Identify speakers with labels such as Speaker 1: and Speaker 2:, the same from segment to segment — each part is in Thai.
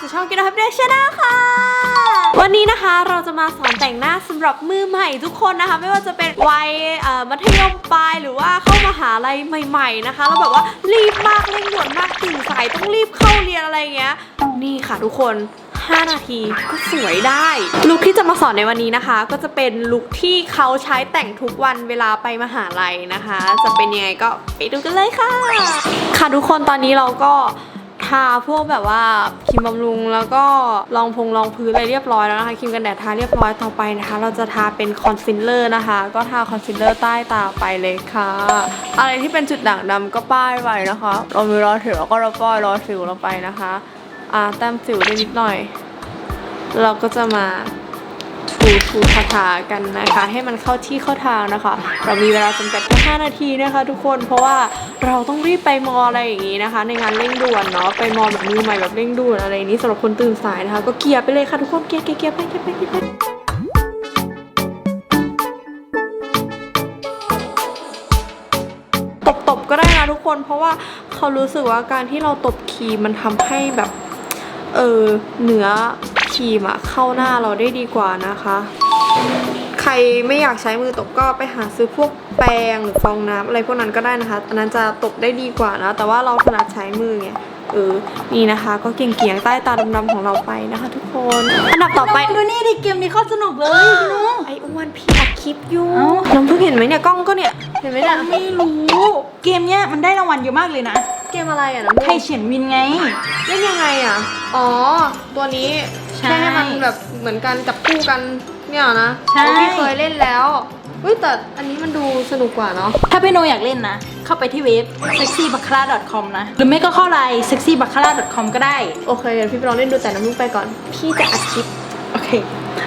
Speaker 1: สู่ช่องกินฮับเดชนะค่ะ วันนี้นะคะเราจะมาสอนแต่งหน้าสำหรับมือใหม่ทุกคนนะคะ ไม่ว่าจะเป็นวัยมัธยมปลายหรือว่าเข้ามาหาลัยใหม่ ๆ นะคะแล้วแบบว่ารีบมากเร่งด่วนมากตื่นสายต้องรีบเข้าเรียนอะไรเงี้ยนี่ค่ะทุกคน5 นาทีก็สวยได้ ลุคที่จะมาสอนในวันนี้นะคะ ก็จะเป็นลุคที่เขาใช้แต่งทุกวันเวลาไปมหาลัยนะคะ จะเป็นยังไงก็ไปดูกันเลยค่ะ ค่ะทุกคนตอนนี้เราก็ ทาพวกแบบว่าครีมบำรุงแล้วก็รองพงรองพื้นอะไรเรียบร้อยแล้วนะคะครีมกันแดดทาเรียบร้อยต่อไปนะคะ เราจะทาเป็นคอนซีลเลอร์นะคะ ก็ทาคอนซีลเลอร์ใต้ตาไปเลยค่ะ อะไรที่เป็นจุดด่างดำก็ป้ายไว้นะคะ เรามีรอยสิวแล้วก็เราป้ายรอยสิวลงไปนะคะอ่าแต้มสิวได้นิดหน่อย เราก็จะมา ถูถูทาทากันนะคะ ให้มันเข้าที่เข้าทางนะคะ เรามีเวลาจำกัดแค่5นาทีนะคะ ทุกคนเพราะว่าเราต้องรีบไปมออะไรอย่างนี้นะคะ ในงานเร่งด่วนเนาะไปมอแบบมือใหม่แบบเร่งด่วนอะไรนี้สำหรับคนตื่นสายนะคะ ก็เกียร์ไปเลยค่ะทุกคนเกียร์เกียร์เกียร์ไปเกียร์ไปเกียร์ไปตบๆก็ได้นะทุกคนเพราะว่าเขารู้สึกว่าการที่เราตบครีมมันทำให้แบบ เออเนื้อ รีมอะเข้าหน้าเราได้ดีกว่านะคะ ใครไม่อยากใช้มือตบก็ไปหาซื้อพวกแปรงหรือฟองน้ำอะไรพวกนั้นก็ได้นะคะอันนั้นจะตบได้ดีกว่านะ แต่ว่าเราถนัดใช้มือไงเออ นี่นะคะ ก็เกี่ยงๆใต้ตาดำๆของเราไปนะคะ ทุกคน อันดับต่อไป
Speaker 2: ดูนี่ดิเกมนี้โคตรสนุกเลยพี่น้อง
Speaker 1: ไอ้อ้วนพี่อัดคลิปอยู่
Speaker 2: เอ้า
Speaker 1: น้องเพิ่งเห็นไหมเนี่ยกล้องก็เนี่ย เห็นไหมเนี่ย
Speaker 2: ไม่รู้ เกมเนี้ยมันได้รางวัลเยอะมากเลยนะ
Speaker 1: เกมอะไรอะน้ำ
Speaker 2: ไทยเฉียนวินไง
Speaker 1: เล่นยังไงอะ อ๋อ ตัวนี้
Speaker 2: ใช่
Speaker 1: แค่ให้มันแบบเหมือนกันจับคู่กันเนี่ยนะ
Speaker 2: ใช่
Speaker 1: พี่เคยเล่นแล้วเฮ้ยแต่อันนี้มันดูสนุกกว่าเนาะ
Speaker 2: ถ้าพี่โนอยากเล่นนะ เข้าไปที่เว็บ sexybaccarat.com นะ หรือไม่ก็เข้าไลน์ sexybaccarat.com ก็ได้
Speaker 1: โอเคเดี๋ยวพี่ไปลองเล่นดูแต่น้ำลูกไปก่อน พี่จะอัดคลิป
Speaker 2: โอเค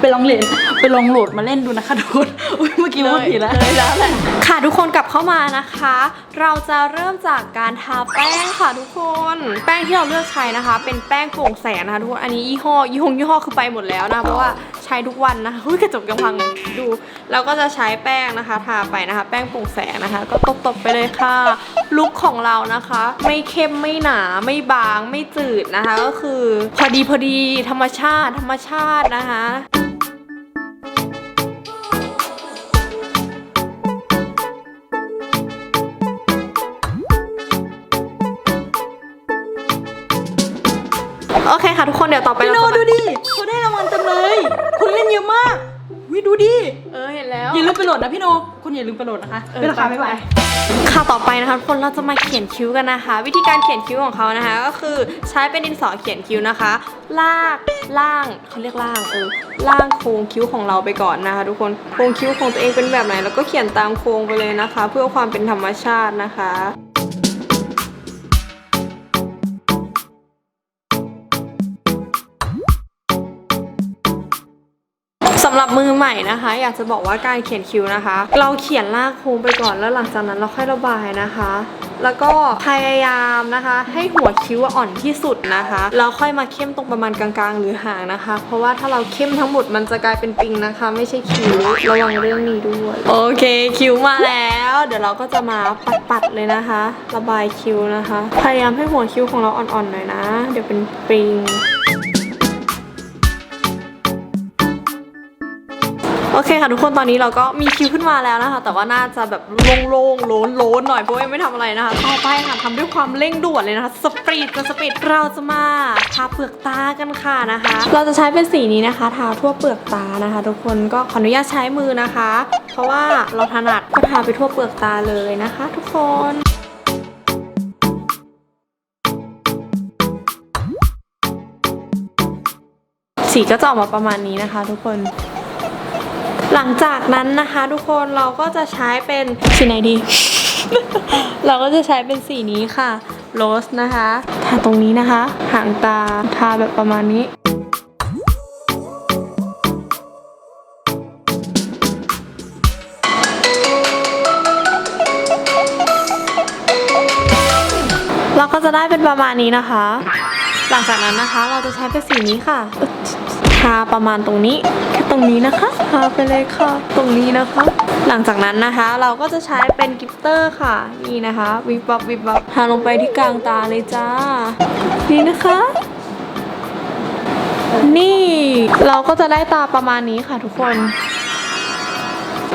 Speaker 2: ไปลองเล่นไปลองโหลดมาเล่นดูนะคะทุกคนอุ๊ยเมื่อกี้ว่าผิดแล้ว
Speaker 1: เลยแล้วแหละค่ะทุกคนกลับเข้ามานะคะ เราจะเริ่มจากการทาแป้งค่ะทุกคน แป้งที่เราเลือกใช้นะคะ เป็นแป้งโปร่งแสงนะคะทุกคนอันนี้ยี่ห้อยี่ห้อยี่ห้อคือไปหมดแล้วนะเพราะว่าใช้ทุกวันนะคะอุ้ยกระจกกำพังเลยดูแล้วก็จะใช้แป้งนะคะ ทาไปนะคะ แป้งโปร่งแสงนะคะ ก็ตบๆไปเลยค่ะลุคของเรานะคะ ไม่เข้มไม่หนาไม่บางไม่จืดนะคะ ก็คือพอดีพอดีธรรมชาติธรรมชาตินะคะ โอเคค่ะทุกคนเดี๋ยวต่อไป
Speaker 2: พี่โน
Speaker 1: เราจะ
Speaker 2: ดูดิเขาได้รางวัลเต็มเลย คุณเล่นเยอะมากวิดูดิ
Speaker 1: เออเห็นแล้ว
Speaker 2: อย่าลืมไปโหลดนะพี่โน คุณอย่าลืมไปโหลดนะคะ
Speaker 1: เออ
Speaker 2: เป็นราคาไม่ไหว
Speaker 1: ค่ะต่อไปนะคะทุกคนเราจะมาเขียนคิ้วกันนะคะ วิธีการเขียนคิ้วของเขานะคะ ก็คือใช้เป็นดินสอเขียนคิ้วนะคะ ลากล่างเขาเรียกล่างเออล่างโครงคิ้วของเราไปก่อนนะคะทุกคนโครงคิ้วของตัวเองเป็นแบบไหนแล้วก็เขียนตามโครงไปเลยนะคะ เพื่อความเป็นธรรมชาตินะคะำหรับมือใหม่นะคะ อยากจะบอกว่าการเขียนคิ้วนะคะ เราเขียนลากโค้งไปก่อนแล้วหลังจากนั้นเราค่อยระบายนะคะ แล้วก็พยายามนะคะ ให้หัวคิ้วอ่อนที่สุดนะคะแล้วค่อยมาเข้มตรงประมาณกลางๆ หรือหางนะคะ เพราะว่าถ้าเราเข้มทั้งหมดมันจะกลายเป็นปิงนะคะ ไม่ใช่คิ้วระวังเรื่องนี้ด้วยโอเคคิ้วมาแล้ว เดี๋ยวเราก็จะมาปัดๆเลยนะคะ ระบายคิ้วนะคะ พยายามให้หัวคิ้วของเราอ่อนๆหน่อยนะ เดี๋ยวเป็นปิง โอเคค่ะทุกคนตอนนี้เราก็มีคิวขึ้นมาแล้วนะคะ แต่ว่าน่าจะแบบโล่งๆโล้นๆหน่อยเพราะยังไม่ทำอะไรนะคะต่อไปค่ะทำด้วยความเร่งด่วนเลยนะคะสปรีดกับสปีดเราจะมาทาเปลือกตากันค่ะนะคะ เราจะใช้เป็นสีนี้นะคะทาทั่วเปลือกตานะคะ ทุกคนก็ขออนุญาตใช้มือนะคะ เพราะว่าเราถนัดก็ทาไปทั่วเปลือกตาเลยนะคะ ทุกคนสีก็จะออกมาประมาณนี้นะคะ ทุกคน หลังจากนั้นนะคะทุกคนเราก็จะใช้เป็นสีไหนดี เราก็จะใช้เป็นสีนี้ค่ะโรสนะคะทาตรงนี้นะคะ หางตาทาแบบประมาณนี้เราก็จะได้เป็นประมาณนี้นะคะ หลังจากนั้นนะคะเราจะใช้เป็นสีนี้ค่ะ ทาประมาณตรงนี้แค่ตรงนี้นะคะ ทาไปเลยค่ะ ตรงนี้นะคะ หลังจากนั้นนะคะเราก็จะใช้เป็นกลิตเตอร์ค่ะ นี่นะคะ วิบวับวิบวับทาลงไปที่กลางตาเลยจ้า นี่นะคะ นี่เราก็จะได้ตาประมาณนี้ค่ะทุกคน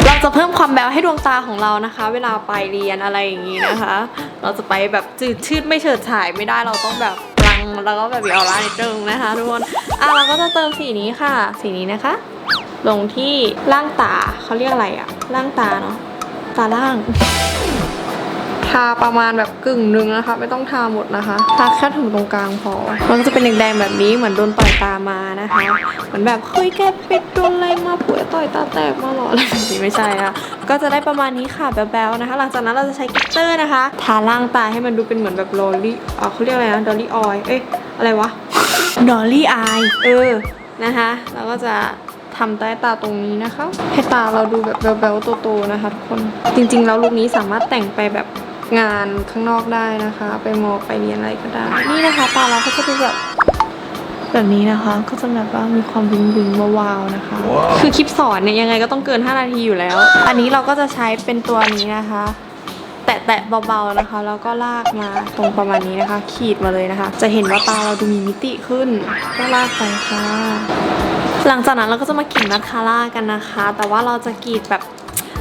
Speaker 1: เราจะเพิ่มความแบวให้ดวงตาของเรานะคะ เวลาไปเรียนอะไรอย่างนี้นะคะ เราจะไปแบบจืดชืดไม่เฉิดฉายไม่ได้เราต้องแบบพลังแล้วก็แบบมีออร่านิดนึงนะคะทุกคนอะเราก็จะเติมสีนี้ค่ะ สีนี้นะคะ ลงที่ล่างตาเขาเรียกอะไรอะล่างตาเนาะตาล่าง ทาประมาณแบบกึ่งหนึงนะคะ ไม่ต้องทาหมดนะคะทาแค่ถึงตรงกลางพอมันก็จะเป็นแดงๆแบบนี้เหมือนโดนต่อยตามานะคะเหมือนแบบเฮ้ยแกไปโดนอะไรมาป่วยต่อยตาแตกมาหรออะไรแบบนี้ไม่ใช่อะก็จะได้ประมาณนี้ค่ะแบ๊วๆนะคะ หลังจากนั้นเราจะใช้กิตเตอร์นะคะทาล่างตาให้มันดูเป็นเหมือนแบบโรลลี่อ่าเขาเรียกอะไรนะดอลลี่ออยเอ้ยอะไรวะดอลลี่อายเออนะคะแล้วก็จะ ทำใต้ตาตรงนี้นะคะ ให้ตาเราดูแบบแบ๊วๆโตๆนะคะทุกคน จริงๆแล้วลุคนี้สามารถแต่งไปแบบงานข้างนอกได้นะคะ ไปมอไปเรียนอะไรก็ได้ นี่นะคะตาเราก็จะดูแบบแบบนี้นะคะก็จะแบบว่ามีความวิงวิงวาวๆนะคะคือคลิปสอนเนี่ยยังไงก็ต้องเกิน 5 นาทีอยู่แล้ว อันนี้เราก็จะใช้เป็นตัวนี้นะคะ แตะๆเบาๆนะคะ แล้วก็ลากมาตรงประมาณนี้นะคะ ขีดมาเลยนะคะ จะเห็นว่าตาเราดูมีมิติขึ้น ก็ลากไปค่ะ หลังจากนั้นเราก็จะมากรีดมัสคาร่ากันนะคะ แต่ว่าเราจะกรีดแบบ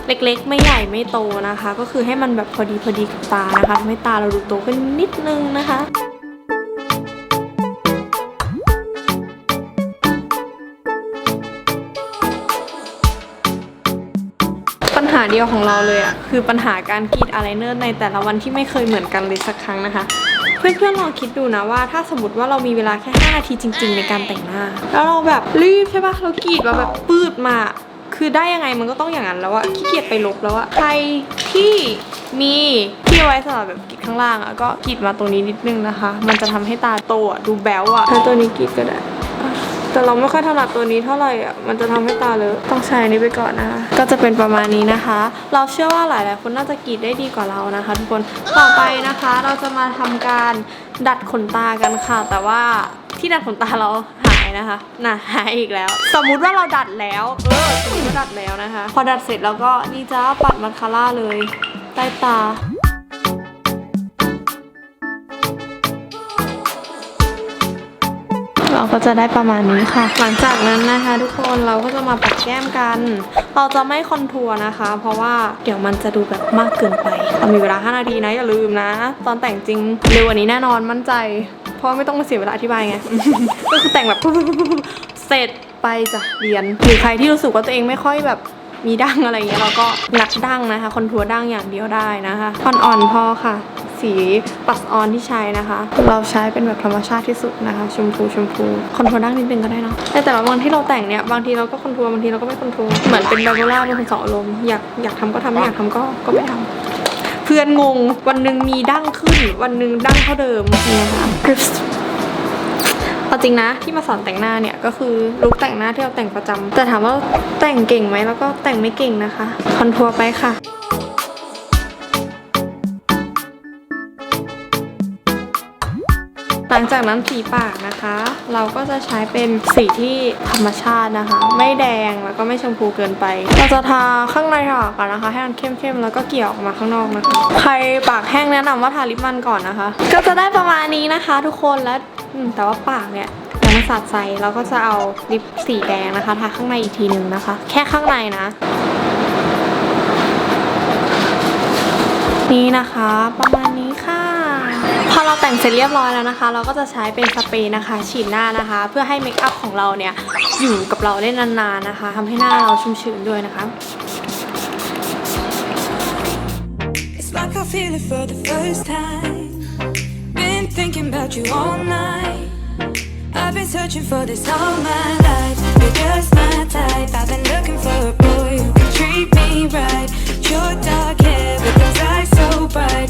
Speaker 1: เล็กๆ ไม่ใหญ่ไม่โตนะคะ ก็คือให้มันแบบพอดีพอดีกับตานะคะทำให้ตาเราดูโตขึ้นนิดนึงนะคะปัญหาเดียวของเราเลยอะคือปัญหาการกรีดอายไลเนอร์ในแต่ละวันที่ไม่เคยเหมือนกันเลยสักครั้งนะคะ เพื่อนๆลองคิดดูนะว่า ถ้าสมมติว่าเรามีเวลาแค่5นาทีจริง ๆ ในการแต่งหน้า แล้วเราแบบรีบใช่ปะเรากรีดมาแบบปืดมา คือได้ยังไงมันก็ต้องอย่างนั้นแล้วอะขี้เกียจไปลบแล้วอะใครที่มีที่ไว้สำหรับแบบกรีดข้างล่างอะก็กรีดมาตรงนี้นิดนึงนะคะ มันจะทำให้ตาโตอะดูแบ๊วอะถ้าตัวนี้กรีดก็ได้ แต่เราไม่ค่อยถนัดตัวนี้เท่าไหร่อะ มันจะทำให้ตาเลอะ ต้องใช้อันนี้ไปก่อนนะคะ ก็จะเป็นประมาณนี้นะคะ เราเชื่อว่าหลายๆ คนน่าจะกรีดได้ดีกว่าเรานะคะ ทุกคน ต่อไปนะคะ เราจะมาทำการดัดขนตากันค่ะ แต่ว่าที่ดัดขนตาเราหายนะคะ น่ะหายอีกแล้ว สมมุติว่าเราดัดแล้ว เออ สมมติดัดแล้วนะคะ พอดัดเสร็จแล้วก็นี่จ้าปัดมัสคาร่าเลย ใต้ตา เราก็จะได้ประมาณนี้ค่ะ หลังจากนั้นนะคะ ทุกคนเราก็จะมาปัดแก้มกัน เราจะไม่คอนทัวร์นะคะ เพราะว่าเดี๋ยวมันจะดูแบบมากเกินไปเรามีเวลา 5 นาทีนะอย่าลืมนะ ตอนแต่งจริงเร็วกว่านี้แน่นอนมั่นใจ เพราะไม่ต้องมาเสียเวลาอธิบายไงก็คือแต่งแบบเสร็จไปจ้ะเรียนหรือใครที่รู้สึกว่าตัวเองไม่ค่อยแบบมีดั้งอะไรอย่างเงี้ยเราก็งัดดั้งนะคะ คอนทัวร์ดั้งอย่างเดียวได้นะคะอ่อนๆพอค่ะ สีปัสออนที่ใช้นะคะ เราใช้เป็นแบบธรรมชาติที่สุดนะคะ ชมพูชมพูคอนทัวร์ดั้งนิดนึงก็ได้เนะแต่แต่ละวันที่เราแต่งเนี่ยบางทีเราก็คอนทัวร์บางทีเราก็ไม่คอนทัวร์เหมือนเป็นไบโพล่าเป็นคนสองอารมณ์อยากอยากทำก็ทำไม่อยากทำก็ก็ไม่ทำเพื่อนงงวันหนึ่งมีดั้งขึ้น วันหนึ่งดั้งเท่าเดิมเนี่ยค่ะเอาจริงนะที่มาสอนแต่งหน้าเนี่ยก็คือลุคแต่งหน้าที่เราแต่งประจำแต่ถามว่าแต่งเก่งไหมแล้วก็แต่งไม่เก่งนะคะ คอนทัวร์ไปค่ะ หลังจากนั้นสีปากนะคะ เราก็จะใช้เป็นสีที่ธรรมชาตินะคะ ไม่แดงแล้วก็ไม่ชมพูเกินไป เราจะทาข้างในปากก่อนนะคะ ให้มันเข้มๆแล้วก็เกี่ยวออกมาข้างนอกนะคะ ใครปากแห้งแนะนำว่าทาลิปมันก่อนนะคะ ก็จะได้ประมาณนี้นะคะ ทุกคนแล้วแต่ว่าปากเนี่ยยังไม่สาดใสเราก็จะเอาลิปสีแดงนะคะทาข้างในอีกทีหนึ่งนะคะ แค่ข้างในนะนี่นะคะ ประมาณนี้ค่ะ พอเราแต่งเสร็จเรียบร้อยแล้วนะคะ เราก็จะใช้เป็นสเปรย์นะคะ ฉีดหน้านะคะ เพื่อให้เมคอัพของเราเนี่ยอยู่กับเราได้นานๆนะคะทำให้หน้าเราชุ่มชื้นด้วยนะคะ
Speaker 3: It's like I feel it for the first time. Been thinking about you all night. I've been searching for this all my life. You're just my type. I've been looking for a boy who can treat me right. Your dark hair with those eyes so bright.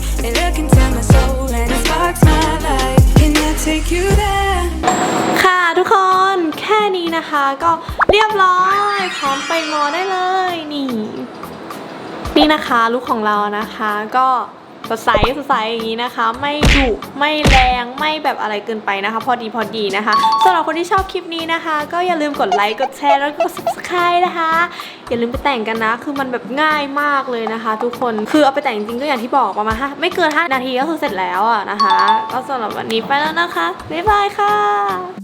Speaker 1: ก็เรียบร้อยพร้อมไปมอได้เลยนี่ นี่นะคะลุคของเรานะคะ ก็สดใสสดใสอย่างนี้นะคะ ไม่ดุไม่แรงไม่แบบอะไรเกินไปนะคะ พอดีพอดีนะคะสำหรับคนที่ชอบคลิปนี้นะคะ ก็อย่าลืมกดไลค์กดแชร์แล้วก็กด subscribe นะคะ อย่าลืมไปแต่งกันนะ คือมันแบบง่ายมากเลยนะคะ ทุกคนคือเอาไปแต่งจริงก็อย่างที่บอกประมาณห้าไม่เกิน 5 นาทีก็คือเสร็จแล้วอะนะคะ ก็สำหรับวันนี้ไปแล้วนะคะบ๊ายบายค่ะ